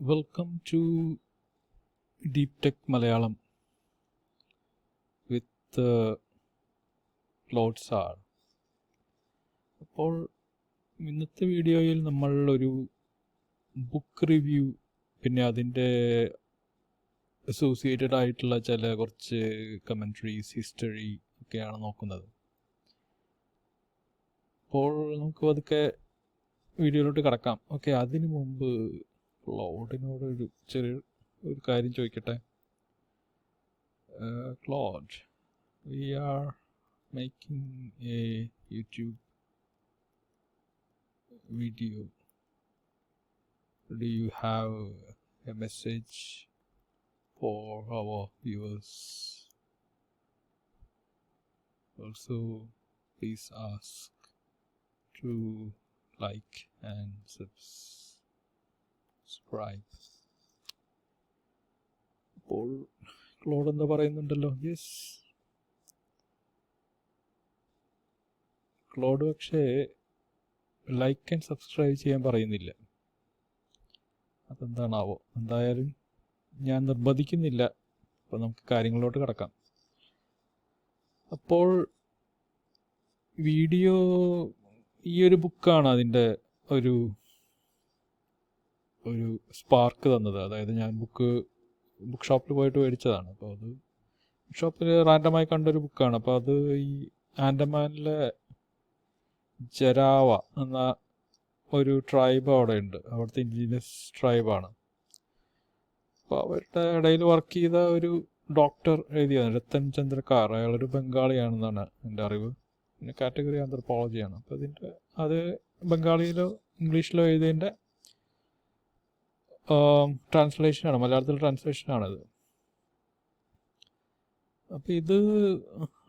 Welcome to deep tech Malayalam with uh, ആർ. അപ്പോൾ ഇന്നത്തെ വീഡിയോയിൽ നമ്മൾ ഒരു ബുക്ക് റിവ്യൂ പിന്നെ അതിന്റെ അസോസിയേറ്റഡ് ആയിട്ടുള്ള ചില കുറച്ച് കമൻട്രീസ് ഹിസ്റ്ററി ഒക്കെയാണ് നോക്കുന്നത് അപ്പോൾ നമുക്ക് അതൊക്കെ വീഡിയോയിലോട്ട് കിടക്കാം ഓക്കെ അതിനു മുമ്പ് ക്ലോഡിനോട് ഒരു ചെറിയ ഒരു കാര്യം ചോദിക്കട്ടെ Claude we are making a YouTube video do you have a message for our viewers also please ask to like and subscribe. അപ്പോൾ ക്ലോഡ് എന്താ പറയുന്നുണ്ടല്ലോ. യെസ് ക്ലോഡ് പക്ഷേ ലൈക്ക് ആൻഡ് സബ്സ്ക്രൈബ് ചെയ്യാൻ പറയുന്നില്ല. അതെന്താണാവോ? എന്തായാലും ഞാൻ നിർബന്ധിക്കുന്നില്ല. അപ്പോൾ നമുക്ക് കാര്യങ്ങളിലോട്ട് കിടക്കാം. അപ്പോൾ വീഡിയോ ഈ ഒരു ബുക്കാണ് അതിന്റെ ഒരു ഒരു സ്പാർക്ക് തന്നത്. അതായത് ഞാൻ ബുക്ക് ബുക്ക് ഷോപ്പിൽ പോയിട്ട് മേടിച്ചതാണ്. അപ്പോൾ അത് ബുക്ക് ഷോപ്പിൽ റാൻഡമായി കണ്ടൊരു ബുക്കാണ്. അപ്പോൾ അത് ഈ ആൻഡമാനിലെ ജരാവ എന്ന ഒരു ട്രൈബ് അവിടെ ഉണ്ട് അവിടുത്തെ ഇൻഡിജിനസ് ട്രൈബാണ് അപ്പോൾ അവരുടെ ഇടയിൽ വർക്ക് ചെയ്ത ഒരു ഡോക്ടർ എഴുതിയതാണ്. രത്തൻ ചന്ദ്രക്കാർ. അയാളൊരു ബംഗാളിയാണെന്നാണ് എന്റെ അറിവ്. പിന്നെ കാറ്റഗറി ആന്ത്രപ്പോളജിയാണ് അപ്പോൾ അതിന്റെ അത് ബംഗാളിയിലോ ഇംഗ്ലീഷിലോ എഴുതിയതിന്റെ ട്രാൻസ്ലേഷനാണ് മലയാളത്തിൽ ട്രാൻസ്ലേഷനാണത് അപ്പോൾ ഇത്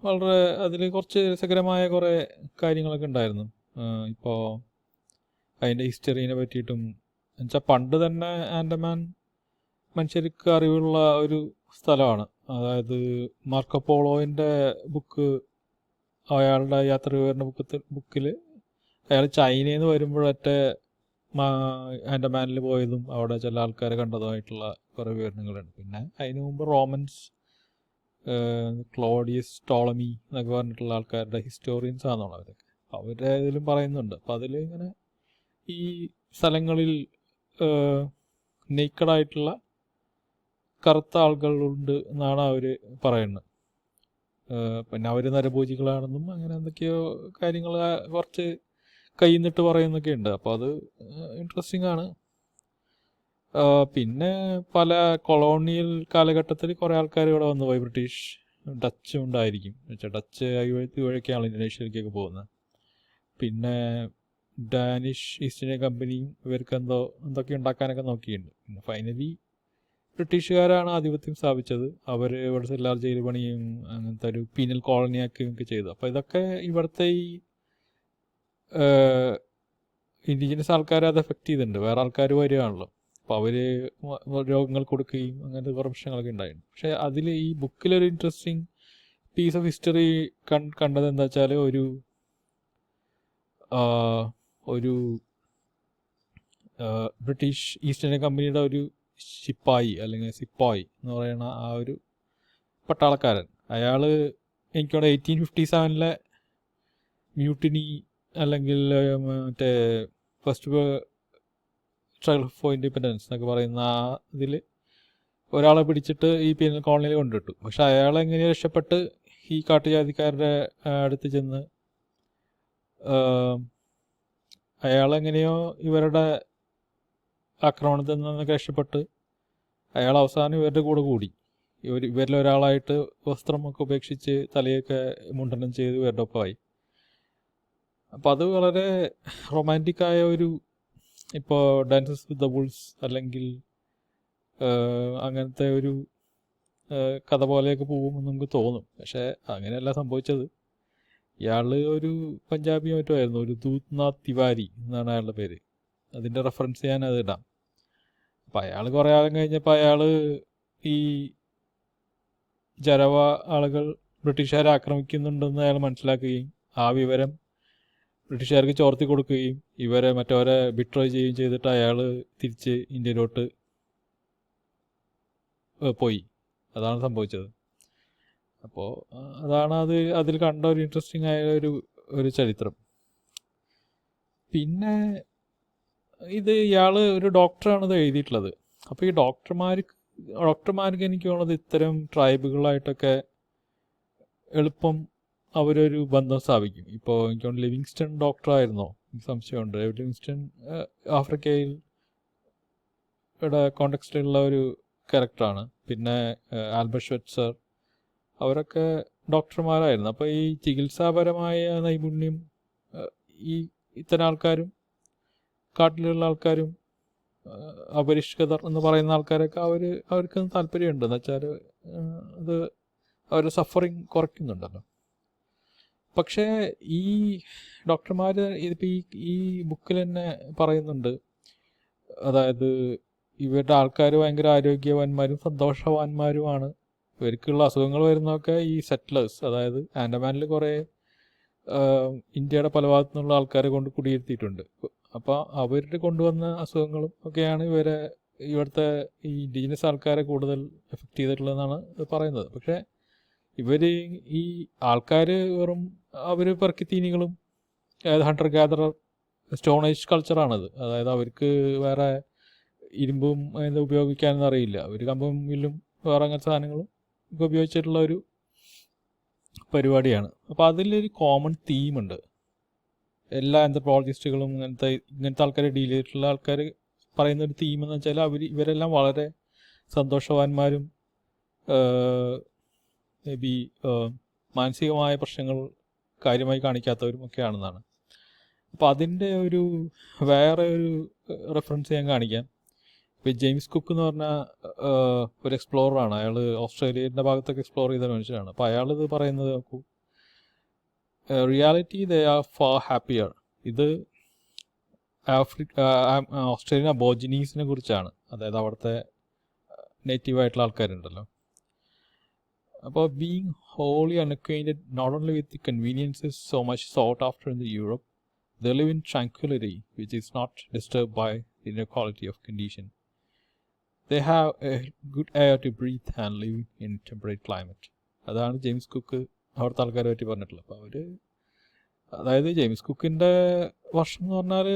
വളരെ അതിൽ കുറച്ച് രസകരമായ കുറേ കാര്യങ്ങളൊക്കെ ഉണ്ടായിരുന്നു. ഇപ്പോൾ അതിന്റെ ഹിസ്റ്ററീനെ പറ്റിയിട്ടും എന്നുവെച്ചാൽ പണ്ട് തന്നെ ആൻഡമാൻ മനുഷ്യർക്ക് അറിവുള്ള ഒരു സ്ഥലമാണ്. അതായത് മാർക്കപ്പോളോയിന്റെ ബുക്ക് അയാളുടെ യാത്ര വിവരണ ബുക്കത്തിൽ ബുക്കിൽ അയാൾ ചൈനയിൽ നിന്ന് വരുമ്പോഴൊറ്റ ആൻഡമാനിൽ പോയതും അവിടെ ചില ആൾക്കാരെ കണ്ടതുമായിട്ടുള്ള കുറേ വിവരണങ്ങളുണ്ട്. പിന്നെ അതിന് മുമ്പ് റോമൻസ് ക്ലോഡിയസ് ടോളമി എന്നൊക്കെ പറഞ്ഞിട്ടുള്ള ആൾക്കാരുടെ ഹിസ്റ്റോറിയൻസ് ആണെന്നുള്ള അവരൊക്കെ. അവരുടെ ഇതിലും പറയുന്നുണ്ട്. അപ്പം അതിൽ ഇങ്ങനെ ഈ സ്ഥലങ്ങളിൽ നെയ്ക്കഡായിട്ടുള്ള കറുത്ത ആളുകളുണ്ട് എന്നാണ് അവർ പറയുന്നത്. പിന്നെ അവർ നരഭോജികളാണെന്നും അങ്ങനെ എന്തൊക്കെയോ കാര്യങ്ങൾ കുറച്ച് കൈ നിട്ട് പറയുന്നൊക്കെ ഉണ്ട് അപ്പോൾ അത് ഇൻട്രസ്റ്റിംഗ് ആണ് പിന്നെ പല കൊളോണിയൽ കാലഘട്ടത്തിൽ കുറേ ആൾക്കാർ ഇവിടെ വന്നു. പോയി ബ്രിട്ടീഷ് ഡച്ച് ഉണ്ടായിരിക്കും. വെച്ചാൽ ഡച്ച് വഴിക്കാണ് ഇന്തോനേഷ്യയിലേക്കൊക്കെ പോകുന്നത്. പിന്നെ ഡാനിഷ് ഈസ്റ്റ് ഇന്ത്യ കമ്പനിയും ഇവർക്ക് എന്തോ എന്തൊക്കെ ഉണ്ടാക്കാനൊക്കെ നോക്കിയിട്ടുണ്ട്. പിന്നെ ഫൈനലി ബ്രിട്ടീഷുകാരാണ് ആധിപത്യം സ്ഥാപിച്ചത്. അവർ ഇവിടുത്തെ എല്ലാ ജയിൽ പണിയും അങ്ങനത്തെ ഒരു പീനൽ കോളനിയാക്കുകയും ഒക്കെ ചെയ്തു. അപ്പോൾ ഇതൊക്കെ ഇവിടുത്തെ ഈ ഇൻഡിജിനസ് ആൾക്കാരെ അത് എഫക്റ്റ് ചെയ്തിട്ടുണ്ട്. വേറെ ആൾക്കാർ വരികയാണല്ലോ. അപ്പോൾ അവർ രോഗങ്ങൾ കൊടുക്കുകയും അങ്ങനത്തെ കുറേ പ്രശ്നങ്ങളൊക്കെ ഉണ്ടായിരുന്നു പക്ഷേ അതിൽ ഈ ബുക്കിലൊരു ഇൻട്രസ്റ്റിംഗ് പീസ് ഓഫ് ഹിസ്റ്ററി കണ്ടത് എന്താ വെച്ചാൽ ഒരു ഒരു ബ്രിട്ടീഷ് ഈസ്റ്റ് ഇന്ത്യ കമ്പനിയുടെ ഒരു ശിപ്പായി അല്ലെങ്കിൽ സിപ്പായി എന്ന് പറയുന്ന ആ ഒരു പട്ടാളക്കാരൻ. അയാൾ എനിക്കവിടെ എയ്റ്റീൻ ഫിഫ്റ്റി സെവനിലെ മ്യൂട്ടിനി അല്ലെങ്കിൽ മറ്റേ ഫസ്റ്റ് സ്ട്രഗിൾ ഫോർ ഇൻഡിപെൻഡൻസ് എന്നൊക്കെ പറയുന്ന ആ ഇതിൽ ഒരാളെ പിടിച്ചിട്ട് ഈ പീനൽ കോളനിയിൽ കൊണ്ടിട്ടു. പക്ഷെ അയാൾ എങ്ങനെ രക്ഷപ്പെട്ട് ഈ കാട്ടുജാതിക്കാരുടെ അടുത്ത് ചെന്ന് അയാളെങ്ങനെയോ ഇവരുടെ ആക്രമണത്തിൽ നിന്നൊക്കെ രക്ഷപ്പെട്ട് അയാൾ അവസാനം ഇവരുടെ കൂടെ കൂടി. ഇവർ ഇവരിലൊരാളായിട്ട് വസ്ത്രമൊക്കെ ഉപേക്ഷിച്ച് തലയൊക്കെ മുണ്ടനം ചെയ്ത് ഇവരുടെ ഒപ്പമായി. അപ്പോൾ അത് വളരെ റൊമാന്റിക്കായ ഒരു ഇപ്പോൾ ഡാൻസസ് വിത്ത് ദ ബുൾസ് അല്ലെങ്കിൽ അങ്ങനത്തെ ഒരു കഥ പോലെയൊക്കെ പോകുമെന്ന് നമുക്ക് തോന്നും. പക്ഷേ അങ്ങനെയല്ല സംഭവിച്ചത്. ഇയാൾ ഒരു പഞ്ചാബി മറ്റോ ആയിരുന്നു ഒരു ദൂത്നാഥ് തിവാരി എന്നാണ് അയാളുടെ പേര്. അതിന്റെ റെഫറൻസ് ഞാൻ അത് ഇടാം. അപ്പം അയാൾ കുറേ കാലം കഴിഞ്ഞപ്പോൾ അയാൾ ഈ ജരവ ആളുകൾ ബ്രിട്ടീഷുകാരെ ആക്രമിക്കുന്നുണ്ടെന്ന് അയാൾ മനസ്സിലാക്കുകയും ആ വിവരം ബ്രിട്ടീഷുകാർക്ക് ചോർത്തി കൊടുക്കുകയും ഇവരെ മറ്റവരെ ബിട്രോയ് ചെയ്യുകയും ചെയ്തിട്ട് അയാൾ തിരിച്ച് ഇന്ത്യയിലോട്ട് പോയി. അതാണ് സംഭവിച്ചത്. അപ്പോൾ അതാണ് അത് അതിൽ കണ്ട ഒരു ഇൻട്രസ്റ്റിംഗ് ആയ ഒരു ഒരു ചരിത്രം. പിന്നെ ഇത് ഇയാൾ ഒരു ഡോക്ടറാണ് ഇത് എഴുതിയിട്ടുള്ളത്. അപ്പോൾ ഈ ഡോക്ടർമാർക്ക് ഡോക്ടർമാർക്ക് എനിക്ക് തോന്നുന്നത് ഇത്തരം ട്രൈബുകളായിട്ടൊക്കെ എളുപ്പം അവരൊരു ബന്ധം സ്ഥാപിക്കും. ഇപ്പോൾ എനിക്ക് ലിവിങ്സ്റ്റൺ ഡോക്ടറായിരുന്നോ? എനിക്ക് സംശയമുണ്ട്. ലിവിങ്സ്റ്റൺ ആഫ്രിക്കയിൽ കോണ്ടക്സ്റ്റിലുള്ള ഒരു ക്യാരക്ടറാണ്. പിന്നെ ആൽബർട്ട് ഷ്വറ്റ്സർ അവരൊക്കെ ഡോക്ടർമാരായിരുന്നു. അപ്പോൾ ഈ ചികിത്സാപരമായ നൈപുണ്യം ഈ ഇത്തരം ആൾക്കാരും കാട്ടിലുള്ള ആൾക്കാരും അപരിഷ്കൃതർ എന്ന് പറയുന്ന ആൾക്കാരൊക്കെ അവർ അവർക്ക് താല്പര്യമുണ്ട്. എന്ന് വെച്ചാൽ അത് അവരുടെ സഫറിങ് കുറയ്ക്കുന്നുണ്ടല്ലോ. പക്ഷേ ഈ ഡോക്ടർമാർ ഇതിപ്പോൾ ഈ ഈ ബുക്കിൽ തന്നെ പറയുന്നുണ്ട്. അതായത് ഇവരുടെ ആൾക്കാർ ഭയങ്കര ആരോഗ്യവാന്മാരും സന്തോഷവാന്മാരുമാണ്. ഇവർക്കുള്ള അസുഖങ്ങൾ വരുന്നതൊക്കെ ഈ സെറ്റിലേഴ്സ് അതായത് ആൻഡമാനിൽ കുറേ ഇന്ത്യയുടെ പല ഭാഗത്തു നിന്നുള്ള ആൾക്കാരെ കൊണ്ട് കുടിയിരുത്തിയിട്ടുണ്ട്. അപ്പോൾ അവരുടെ കൊണ്ടുവന്ന അസുഖങ്ങളും ഒക്കെയാണ് ഇവരെ ഇവിടുത്തെ ഈ ഇൻഡിജിനസ് ആൾക്കാരെ കൂടുതൽ എഫക്റ്റ് ചെയ്തിട്ടുള്ളതെന്നാണ് പറയുന്നത്. പക്ഷേ ഇവർ ഈ ആൾക്കാർ വെറും അവർ പെർക്കിത്തീനികളും അതായത് ഹണ്ടർ ഗാദറർ സ്റ്റോണേജ് കൾച്ചറാണത് അതായത് അവർക്ക് വേറെ ഇരുമ്പും എന്താ ഉപയോഗിക്കാനൊന്നും അറിയില്ല. അവർ കമ്പും വില്ലും വേറെ അങ്ങനത്തെ സാധനങ്ങളും ഒക്കെ ഉപയോഗിച്ചിട്ടുള്ള ഒരു പരിപാടിയാണ്. അപ്പോൾ അതിലൊരു കോമൺ തീമുണ്ട് എല്ലാ ആന്ത്രപ്പോളജിസ്റ്റുകളും ഇങ്ങനത്തെ ഇങ്ങനത്തെ ആൾക്കാരെ ഡീൽ ചെയ്തിട്ടുള്ള ആൾക്കാർ പറയുന്ന ഒരു തീം എന്ന് വെച്ചാൽ അവർ ഇവരെല്ലാം വളരെ സന്തോഷവാന്മാരും ബി മാനസികമായ പ്രശ്നങ്ങൾ കാര്യമായി കാണിക്കാത്തവരും ഒക്കെ ആണെന്നാണ് അപ്പോൾ അതിന്റെ ഒരു വേറെ ഒരു റെഫറൻസ് ഞാൻ കാണിക്കാം. ഇപ്പോൾ ജെയിംസ് കുക്ക് എന്ന് പറഞ്ഞ ഒരു എക്സ്പ്ലോററാണ് അയാൾ ഓസ്ട്രേലിയന്റെ ഭാഗത്തൊക്കെ എക്സ്പ്ലോർ ചെയ്ത മനുഷ്യനാണ്. അപ്പോൾ അയാൾ ഇത് പറയുന്നത് നോക്കൂ. Reality they are far happier ഇത് ആഫ്രിക്ക ഓസ്ട്രേലിയൻ അബോജിനീസിനെ കുറിച്ചാണ്. അതായത് അവിടുത്തെ നേറ്റീവായിട്ടുള്ള ആൾക്കാരുണ്ടല്ലോ. അപ്പോൾ being wholly unacquainted only with the conveniences so much sought after in the Europe they live in tranquility which is not disturb by the inequality of condition they have a good air to breathe and live in temperate climate അതാണ് James Cook അവിടുത്തെ ആൾക്കാരെ പറ്റി പറഞ്ഞിട്ടുള്ളത്. അപ്പോൾ അവർ അതായത് James കുക്കിന്റെ വർഷം എന്ന് പറഞ്ഞാൽ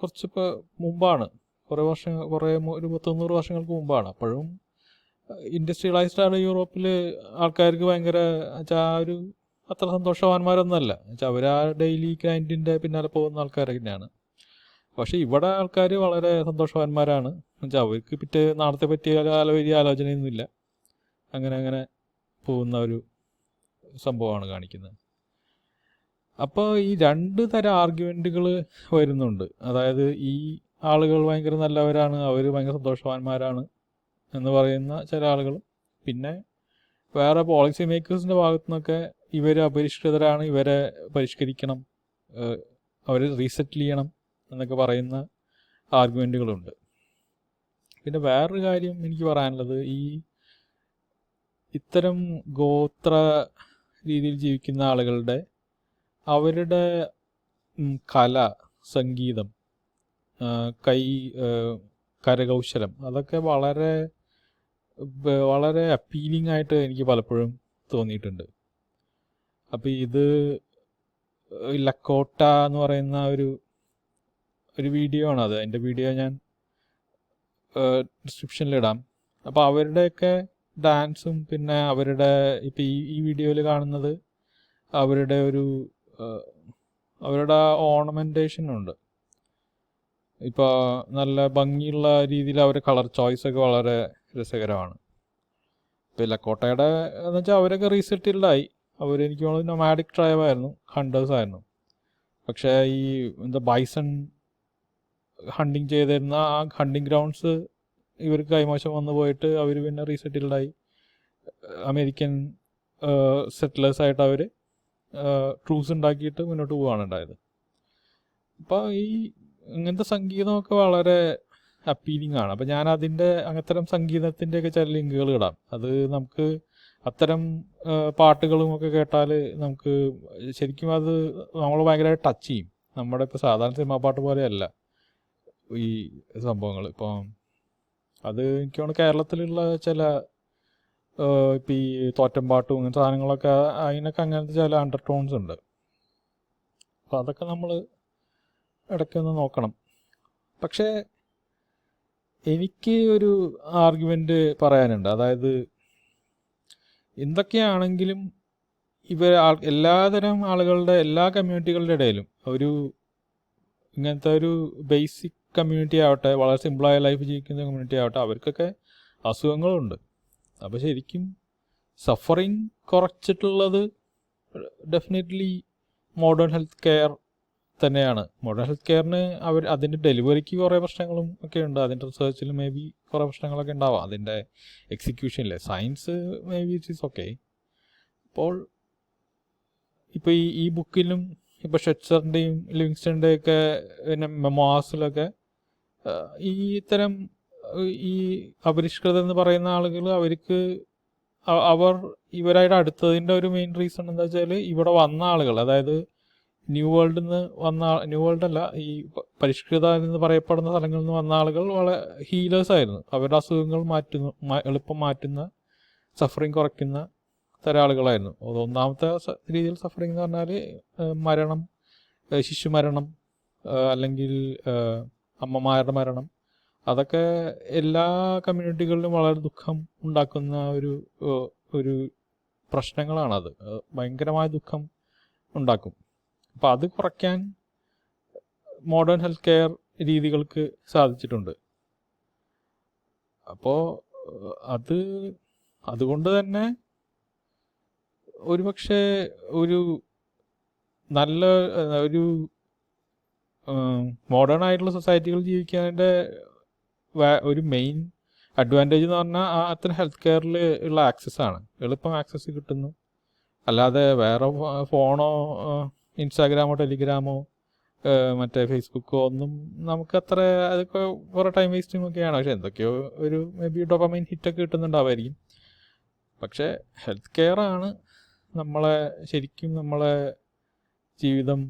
കുറച്ചിപ്പോൾ മുമ്പാണ്. കുറേ വർഷം കുറേ ഒരു പത്തൊന്നൂറ് വർഷങ്ങൾക്ക് മുമ്പാണ്. അപ്പോഴും ഇൻഡസ്ട്രിയലൈസ്ഡ് ആണ് യൂറോപ്പിൽ ആൾക്കാർക്ക് ഭയങ്കര ആ ഒരു അത്ര സന്തോഷവാന്മാരൊന്നുമല്ല. വെച്ചാൽ അവർ ആ ഡെയിലി ഗ്രൈൻഡിന്റെ പിന്നാലെ പോകുന്ന ആൾക്കാർ തന്നെയാണ്. പക്ഷേ ഇവിടെ ആൾക്കാർ വളരെ സന്തോഷവാന്മാരാണ്. എന്നുവെച്ചാൽ അവർക്ക് പിറ്റേ നാളത്തെ പറ്റിയ വലിയ ആലോചനയൊന്നുമില്ല. അങ്ങനെ അങ്ങനെ പോകുന്ന ഒരു സംഭവമാണ് കാണിക്കുന്നത്. അപ്പോൾ ഈ രണ്ട് തരം ആർഗ്യുമെന്റുകൾ വരുന്നുണ്ട്. അതായത് ഈ ആളുകൾ ഭയങ്കര നല്ലവരാണ് അവർ ഭയങ്കര സന്തോഷവാന്മാരാണ്. എന്ന് പറയുന്ന ചില ആളുകളും. പിന്നെ വേറെ പോളിസി മേക്കേഴ്സിന്റെ ഭാഗത്തു നിന്നൊക്കെ ഇവർ അപരിഷ്കൃതരാണ് ഇവരെ പരിഷ്കരിക്കണം അവരെ റീസെറ്റിൽ ചെയ്യണം എന്നൊക്കെ പറയുന്ന ആർഗ്യുമെന്റുകളുണ്ട് പിന്നെ വേറൊരു കാര്യം എനിക്ക് പറയാനുള്ളത് ഈ ഇത്തരം ഗോത്ര രീതിയിൽ ജീവിക്കുന്ന ആളുകളുടെ അവരുടെ കല സംഗീതം കൈ കരകൗശലം അതൊക്കെ വളരെ വളരെ അപ്പീലിംഗ് ആയിട്ട് എനിക്ക് പലപ്പോഴും തോന്നിയിട്ടുണ്ട്. അപ്പോൾ ഇത് ലക്കോട്ട എന്ന് പറയുന്ന ഒരു ഒരു വീഡിയോ ആണ് അത്. എന്റെ വീഡിയോ ഞാൻ ഡിസ്ക്രിപ്ഷനിലിടാം അപ്പോൾ അവരുടെയൊക്കെ ഡാൻസും പിന്നെ അവരുടെ ഇപ്പോൾ ഈ ഈ വീഡിയോയിൽ കാണുന്നത് അവരുടെ ഒരു അവരുടെ ഓർണമെന്റേഷൻ ഉണ്ട്. ഇപ്പോൾ നല്ല ഭംഗിയുള്ള രീതിയിൽ അവർ കളർ ചോയ്സ് ഒക്കെ വളരെ രസകരമാണ്. ഇപ്പോൾ ലക്കോട്ടയുടെ എന്ന് വെച്ചാൽ അവരൊക്കെ റീസെറ്റിൽഡായി അവർ എനിക്ക് തോന്നുന്നു നൊമാഡിക് ട്രൈബ് ആയിരുന്നു ഹണ്ടേഴ്സ് ആയിരുന്നു. പക്ഷേ ഈ എന്താ ബൈസൺ ഹണ്ടിങ് ചെയ്തിരുന്ന ആ ഹണ്ടിങ് ഗ്രൗണ്ട്സ് ഇവർക്ക് കൈമോശം വന്നു പോയിട്ട് അവർ പിന്നെ റീസെറ്റിൽഡായി അമേരിക്കൻ സെറ്റിലേഴ്സായിട്ട് അവർ ട്രൂസ് ഉണ്ടാക്കിയിട്ട് മുന്നോട്ട് പോവുകയാണ് ഉണ്ടായത്. അപ്പോൾ ഈ ഇങ്ങനത്തെ സംഗീതമൊക്കെ വളരെ അപ്പീലിംഗ് ആണ്. അപ്പം ഞാൻ അതിന്റെ അങ്ങത്തരം സംഗീതത്തിന്റെയൊക്കെ ചില ലിങ്കുകൾ ഇടാം. അത് നമുക്ക് അത്തരം പാട്ടുകളും ഒക്കെ കേട്ടാൽ നമുക്ക് ശരിക്കും അത് നമ്മൾ ഭയങ്കരമായിട്ട് ടച്ച് ചെയ്യും. നമ്മുടെ ഇപ്പോൾ സാധാരണ സിനിമാ പാട്ട് പോലെയല്ല ഈ സംഭവങ്ങൾ ഇപ്പോൾ അത് എനിക്ക് തോന്നുന്നു കേരളത്തിലുള്ള ചില ഇപ്പം ഈ തോറ്റമ്പാട്ടും അങ്ങനത്തെ സാധനങ്ങളൊക്കെ അതിനൊക്കെ അങ്ങനത്തെ ചില അണ്ടർ ടോൺസ് ഉണ്ട്. അപ്പോൾ അതൊക്കെ നമ്മൾ ഇടയ്ക്കൊന്ന് നോക്കണം. പക്ഷേ എനിക്ക് ഒരു ആർഗ്യുമെന്റ് പറയാനുണ്ട്. അതായത് എന്തൊക്കെയാണെങ്കിലും ഇവർ എല്ലാതരം ആളുകളുടെ എല്ലാ കമ്മ്യൂണിറ്റികളുടെ ഇടയിലും ഒരു ഇങ്ങനത്തെ ഒരു ബേസിക് കമ്മ്യൂണിറ്റി ആവട്ടെ വളരെ സിമ്പിളായ ലൈഫ് ജീവിക്കുന്ന കമ്മ്യൂണിറ്റി ആവട്ടെ അവർക്കൊക്കെ അസുഖങ്ങളുണ്ട്. അപ്പോൾ ശരിക്കും സഫറിങ് കുറച്ചിട്ടുള്ളത് ഡെഫിനറ്റ്ലി മോഡേൺ ഹെൽത്ത് കെയർ തന്നെയാണ്. മോഡേൺ ഹെൽത്ത് കെയറിന് അവർ അതിന്റെ ഡെലിവറിക്ക് കുറേ പ്രശ്നങ്ങളും ഒക്കെ ഉണ്ട്. അതിന്റെ റിസർച്ചിൽ മേ ബി കുറേ പ്രശ്നങ്ങളൊക്കെ ഉണ്ടാവാം. അതിന്റെ എക്സിക്യൂഷനിലെ science maybe it is okay അപ്പോൾ ഇപ്പോൾ ഈ ഈ ബുക്കിലും ഇപ്പോൾ ഷെറ്റ്സറിന്റെയും ലിവിങ്സ്റ്റണിന്റെയൊക്കെ പിന്നെ മെമോസിലൊക്കെ ഈ ഇത്തരം ഈ അപരിഷ്കൃതം എന്ന് പറയുന്ന ആളുകൾ അവർക്ക് അവർ ഇവരായിട്ട് അടുത്തതിന്റെ ഒരു മെയിൻ റീസൺ എന്താ വെച്ചാൽ ഇവിടെ വന്ന ആളുകൾ അതായത് ന്യൂ വേൾഡിൽ നിന്ന് വന്ന ന്യൂ വേൾഡ് അല്ല ഈ പരിഷ്കൃത എന്ന് പറയപ്പെടുന്ന സ്ഥലങ്ങളിൽ നിന്ന് വന്ന ആളുകൾ വളരെ ഹീലേഴ്സ് ആയിരുന്നു. അവരുടെ അസുഖങ്ങൾ മാറ്റുന്ന എളുപ്പം മാറ്റുന്ന സഫറിങ് കുറയ്ക്കുന്ന തരം ആളുകളായിരുന്നു ഒന്നാമത്തെ രീതിയിൽ സഫറിങ് എന്ന് പറഞ്ഞാൽ മരണം ശിശു മരണം അല്ലെങ്കിൽ അമ്മമാരുടെ മരണം. അതൊക്കെ എല്ലാ കമ്മ്യൂണിറ്റികളിലും വളരെ ദുഃഖം ഉണ്ടാക്കുന്ന ഒരു ഒരു പ്രശ്നങ്ങളാണത്. ഭയങ്കരമായ ദുഃഖം ഉണ്ടാക്കും. അപ്പം അത് കുറയ്ക്കാൻ മോഡേൺ ഹെൽത്ത് കെയർ രീതികൾക്ക് സാധിച്ചിട്ടുണ്ട്. അപ്പോൾ അത് അതുകൊണ്ട് തന്നെ ഒരുപക്ഷെ ഒരു നല്ല ഒരു മോഡേൺ ആയിട്ടുള്ള സൊസൈറ്റികൾ ജീവിക്കാന്റെ ഒരു മെയിൻ അഡ്വാന്റേജ് എന്ന് പറഞ്ഞാൽ ആ അത്തരം ഹെൽത്ത് കെയറിൽ ഉള്ള ആക്സസ് ആണ്. എളുപ്പം ആക്സസ് കിട്ടുന്നു. അല്ലാതെ വേറെ ഫോണോ ഇൻസ്റ്റാഗ്രാമോ ടെലിഗ്രാമോ മറ്റേ ഫേസ്ബുക്കോ ഒന്നും നമുക്ക് അത്ര അതൊക്കെ കുറേ ടൈം വേസ്റ്റിംഗ് ഒക്കെയാണ് പക്ഷെ എന്തൊക്കെയോ ഒരു മേ ബി ഡോപ്പമൈൻ ഹിറ്റൊക്കെ കിട്ടുന്നുണ്ടാവായിരിക്കും. പക്ഷേ ഹെൽത്ത് കെയർ ആണ് നമ്മളെ ശരിക്കും നമ്മളെ ജീവിതം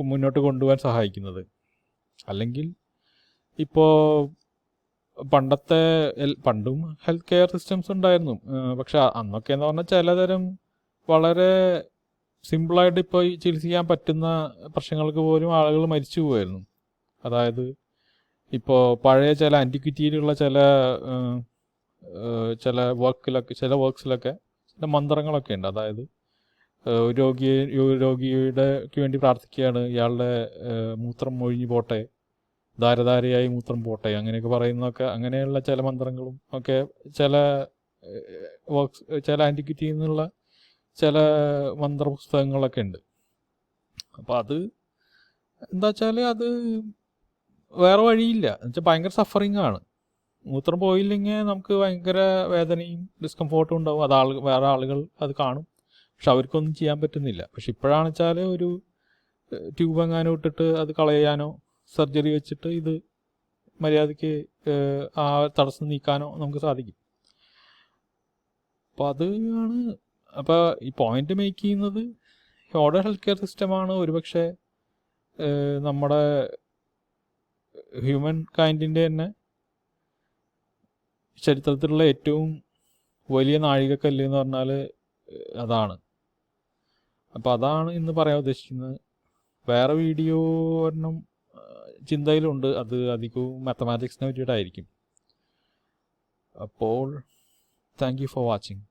മുന്നോട്ട് കൊണ്ടുപോകാൻ സഹായിക്കുന്നത്. അല്ലെങ്കിൽ ഇപ്പോൾ പണ്ടത്തെ പണ്ടും ഹെൽത്ത് കെയർ സിസ്റ്റംസ് ഉണ്ടായിരുന്നു. പക്ഷെ അന്നൊക്കെ എന്ന് പറഞ്ഞാൽ ചിലതരം വളരെ സിമ്പിളായിട്ട് ഇപ്പോൾ ചികിത്സിക്കാൻ പറ്റുന്ന പ്രശ്നങ്ങൾക്ക് പോലും ആളുകൾ മരിച്ചു പോവായിരുന്നു. അതായത് ഇപ്പോൾ പഴയ ചില ആന്റിക്വിറ്റിയിലുള്ള ചില ചില വർക്കിലൊക്കെ ചില വർക്ക്സിലൊക്കെ ചില മന്ത്രങ്ങളൊക്കെ ഉണ്ട്. അതായത് രോഗിയെ രോഗിയുടെ വേണ്ടി പ്രാർത്ഥിക്കുകയാണ്. ഇയാളുടെ മൂത്രം ഒഴിഞ്ഞു പോട്ടെ ധാരധാരയായി മൂത്രം പോട്ടെ അങ്ങനെയൊക്കെ പറയുന്നതൊക്കെ അങ്ങനെയുള്ള ചില മന്ത്രങ്ങളും ഒക്കെ ചില വർക്ക്സ് ചില ആന്റിക്വിറ്റിയിൽ നിന്നുള്ള ചില മന്ത്രപുസ്തകങ്ങളൊക്കെ ഉണ്ട്. അപ്പോൾ അത് എന്താ വെച്ചാൽ അത് വേറെ വഴിയില്ല. എന്നുവെച്ചാൽ ഭയങ്കര സഫറിങ് ആണ്. മൂത്രം പോയില്ലെങ്കിൽ നമുക്ക് ഭയങ്കര വേദനയും ഡിസ്കംഫോർട്ടും ഉണ്ടാവും. അത് ആൾ വേറെ ആളുകൾ അത് കാണും. പക്ഷെ അവർക്കൊന്നും ചെയ്യാൻ പറ്റുന്നില്ല. പക്ഷെ ഇപ്പോഴാണ് വെച്ചാൽ ഒരു ട്യൂബ് എങ്ങാനും ഇട്ടിട്ട് അത് കളയാനോ സർജറി വെച്ചിട്ട് ഇത് മര്യാദയ്ക്ക് ആ തടസ്സം നീക്കാനോ നമുക്ക് സാധിക്കും. അപ്പോൾ അത് ആണ് അപ്പോൾ ഈ പോയിന്റ് മേക്ക് ചെയ്യുന്നത് ഓർഡർ ഹെൽത്ത് കെയർ സിസ്റ്റമാണ് ഒരുപക്ഷെ നമ്മുടെ ഹ്യൂമൻ കൈൻഡിന്റെ തന്നെ ചരിത്രത്തിലുള്ള ഏറ്റവും വലിയ നാഴികക്കല്ല് എന്ന് പറഞ്ഞാൽ അതാണ്. അപ്പോൾ അതാണ് ഇന്ന് പറയാൻ ഉദ്ദേശിക്കുന്നത്. വേറെ വീഡിയോ ഒരെണ്ണം ചിന്തയിലുണ്ട്. അത് അധികവും മാത്തമാറ്റിക്സിനെ പറ്റിയിട്ടായിരിക്കും. അപ്പോൾ താങ്ക് യു ഫോർ വാച്ചിങ്